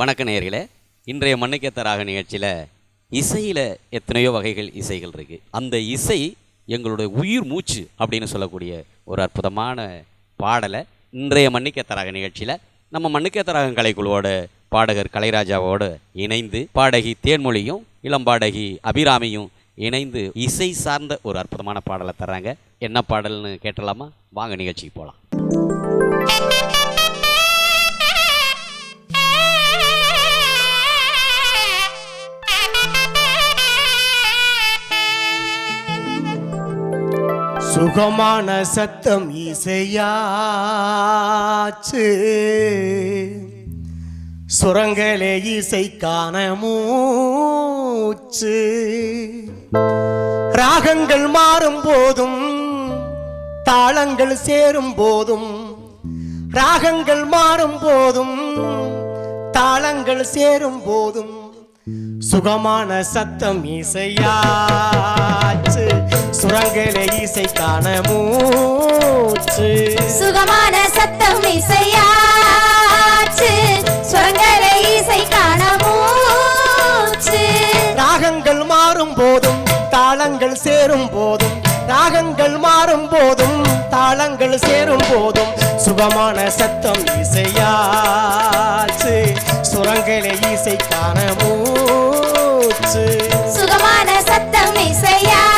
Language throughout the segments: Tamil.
வணக்க நேயர்களே. இன்றைய மண்ணுக்கேத்த ராக நிகழ்ச்சியில் இசையில் எத்தனையோ வகைகள் இசைகள் இருக்குது அந்த இசை எங்களுடைய உயிர் மூச்சு அப்படின்னு சொல்லக்கூடிய ஒரு அற்புதமான பாடலை இன்றைய மண்ணுக்கேத்த ராக நிகழ்ச்சியில் நம்ம மண்ணுக்கேத்த ராகம் கலைக்குழுவோட பாடகர் கலைராஜாவோடு இணைந்து பாடகி தேன்மொழியும் இளம்பாடகி அபிராமியும் இணைந்து இசை சார்ந்த ஒரு அற்புதமான பாடலை தர்றாங்க. என்ன பாடல்னு கேட்டலாமா? வாங்க நிகழ்ச்சிக்கு போகலாம் சுகமான சத்தம் இசையாச்சு. சுரங்களே இசைக்கான மூச்சு. ராகங்கள் மாறும் போதும் தாளங்கள் சேரும் போதும். ராகங்கள் மாறும் போதும் தாளங்கள் சேரும் போதும். சுகமான சத்தம் இசையாச்சு. சுரங்களே இசைக்கான மூச்சு. சுகமான சத்தம் இசையாச்சு. சுரங்கர இசை காண மூச்சு. ராகங்கள் மாறும் போதும் தாளங்கள் சேரும் போதும். ராகங்கள் மாறும் போதும் தாளங்கள் சேரும் போதும். சுகமான சத்தம் இசையாச்சு. சுரங்களே இசைக்கான மூச்சு. சுகமான சத்தம் இசையாச்சு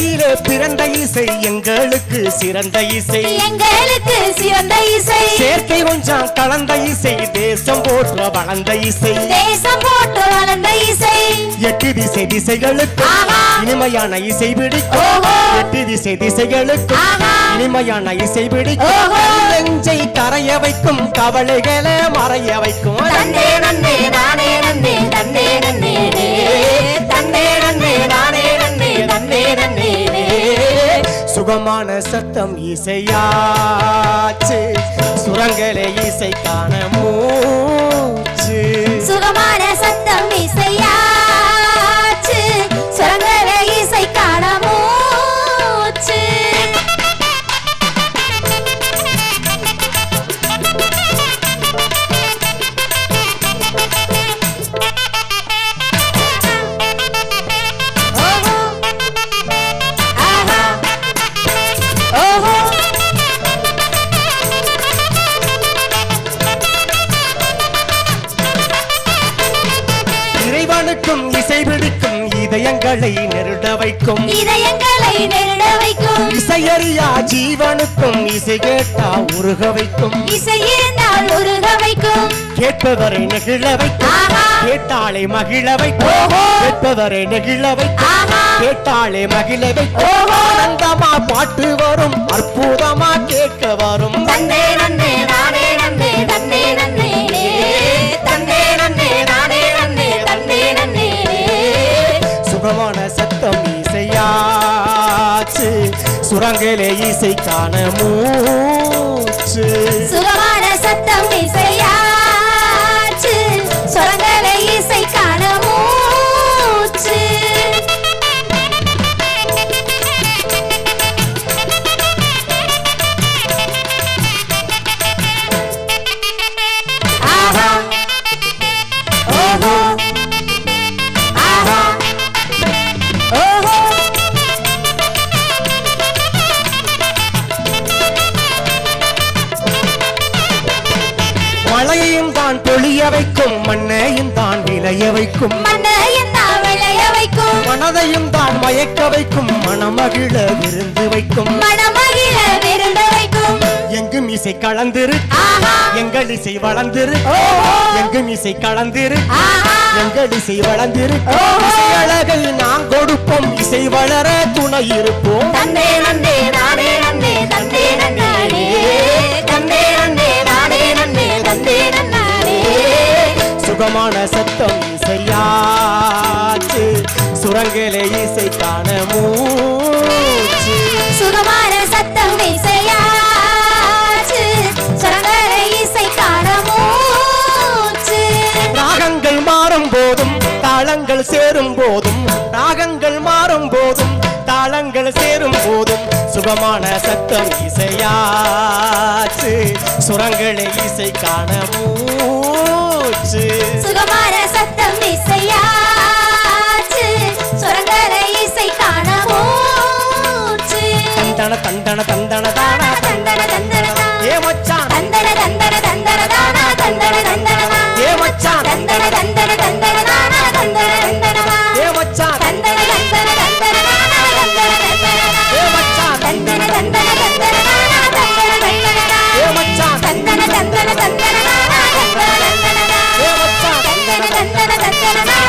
இயற்கையிலே பிறந்த இசை எங்களுக்கு சிறந்த இசை எங்களுக்கு சிறந்த இசை சேர்க்கை கொஞ்சம் கலந்த இசை தேசம் போற்ற வளர்ந்த இசை தேசம் போட்டு வளர்ந்த இசை எட்டு திசை திசைகளுக்கு. இனிமையான இசை பிடிக்கும். எட்டு திசை திசைகளுக்கு. இனிமையான இசை பிடிக்கும். நெஞ்சை கரைய வைக்கும் கவலைகளை மறைய வைக்கும் தன்னே நன்னே நானே நன்னே தன்னே நன்னே சுகமான சத்தம் இசையாச்சு. சுரங்களே இசைக்கான மூச்சு. சுகமான இதயங்களை நெருட வைக்கும். இதயங்களை நெருட வைக்கும். இசையறியா ஜீவனுக்கும் இசை கேட்டா உருக வைக்கும். இசை இருந்தால் உருக வைக்கும். கேட்பவரை நெகிழ வைக்கும். கேட்டாளை மகிழ வைக்கும். கேட்பவரை நெகிழ வைக்கும். கேட்டாளே மகிழ வைக்கும். ஆனந்தமா பாட்டு வரும். அற்புதமா கேட்க வரும். தன்னே நன்னே நானே நன்னே தன்னே இசையாச்சு சுரங்களே இசைக்கான மூச்சு. விளைய வைக்கும். மனதையும் தான் மயக்க வைக்கும். மனமகிழ விருந்து வைக்கும். மனமகிழ விருந்த வைக்கும். எங்கும் இசை கலந்திரு. எங்கள் இசை வளர்ந்திரு. எங்கும் இசை கலந்திரு. எங்கள் இசை வளர்ந்திரு. அழகை நாம் கொடுப்போம். இசை வளர துணை இருப்போம். தன்னே நன்னே நானே நன்னே தன்னே நன்னானே தன்னே நன்னே நானே நன்னே தன்னே நன்னானே சத்தம் சுரங்கலே இசை காண மூச்சு. சுகமான சத்தம் இசையாச்சு. சுரங்கர இசை மூச்சு. ராகங்கள் மாறும் போதும் தாளங்கள் சேரும் போதும். ராகங்கள் மாறும் போதும் தாளங்கள் சேரும் போதும். சுகமான சத்தம் இசையாச்சு. சுரங்களே இசை காண மூச்சு. சுகமான சத்தம் இசையாச்சு Thank you.